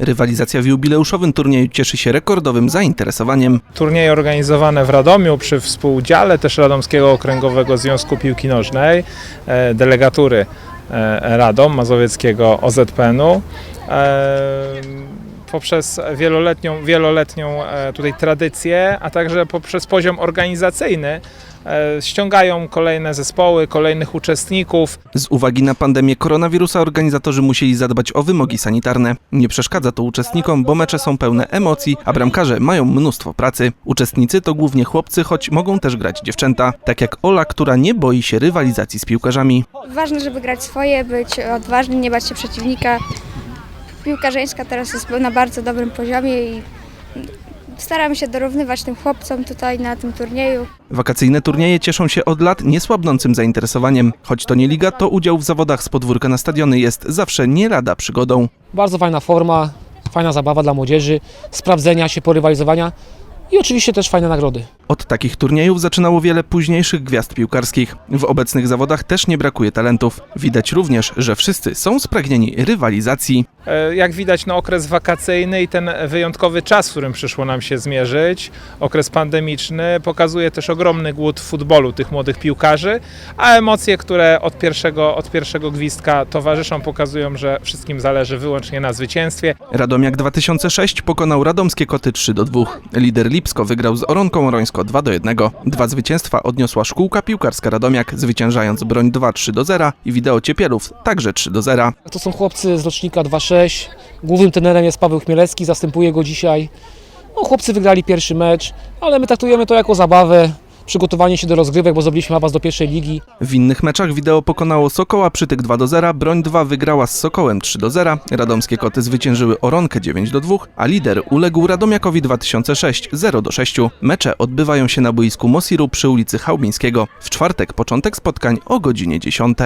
Rywalizacja w jubileuszowym turnieju cieszy się rekordowym zainteresowaniem. Turnieje organizowane w Radomiu przy współudziale też Radomskiego Okręgowego Związku Piłki Nożnej, e, delegatury e, Radom Mazowieckiego OZPN-u. Poprzez wieloletnią, wieloletnią e, tutaj tradycję, a także poprzez poziom organizacyjny e, ściągają kolejne zespoły, kolejnych uczestników. Z uwagi na pandemię koronawirusa organizatorzy musieli zadbać o wymogi sanitarne. Nie przeszkadza to uczestnikom, bo mecze są pełne emocji, a bramkarze mają mnóstwo pracy. Uczestnicy to głównie chłopcy, choć mogą też grać dziewczęta, tak jak Ola, która nie boi się rywalizacji z piłkarzami. Ważne, żeby grać swoje, być odważnym, nie bać się przeciwnika. Piłka żeńska teraz jest na bardzo dobrym poziomie i staramy się dorównywać tym chłopcom tutaj na tym turnieju. Wakacyjne turnieje cieszą się od lat niesłabnącym zainteresowaniem. Choć to nie liga, to udział w zawodach z podwórka na stadiony jest zawsze nie lada przygodą. Bardzo fajna forma, fajna zabawa dla młodzieży, sprawdzenia się, porywalizowania i oczywiście też fajne nagrody. Od takich turniejów zaczynało wiele późniejszych gwiazd piłkarskich. W obecnych zawodach też nie brakuje talentów. Widać również, że wszyscy są spragnieni rywalizacji. E, Jak widać, no, okres wakacyjny i ten wyjątkowy czas, w którym przyszło nam się zmierzyć, okres pandemiczny, pokazuje też ogromny głód futbolu tych młodych piłkarzy, a emocje, które od pierwszego, od pierwszego gwizdka towarzyszą, pokazują, że wszystkim zależy wyłącznie na zwycięstwie. Radomiak 2006 pokonał radomskie koty 3 do 2. Lider Lipsko wygrał z Oronką Rońsko 2 do 1. Dwa zwycięstwa odniosła szkółka piłkarska Radomiak, zwyciężając Broń 2 3 do 0 i Wideo Ciepielów także 3 do 0. To są chłopcy z rocznika 2.6. Głównym trenerem jest Paweł Chmielewski, zastępuje go dzisiaj. No, chłopcy wygrali pierwszy mecz, ale my traktujemy to jako zabawę, przygotowanie się do rozgrywek, bo zrobiliśmy awans do pierwszej ligi. W innych meczach Wideo pokonało Sokoła Przytyk 2 do 0, Broń 2 wygrała z Sokołem 3 do 0, Radomskie koty zwyciężyły Oronkę 9 do 2, a lider uległ Radomiakowi 2006 0 do 6. Mecze odbywają się na boisku Mosiru przy ulicy Chałbińskiego. W czwartek początek spotkań o godzinie 10.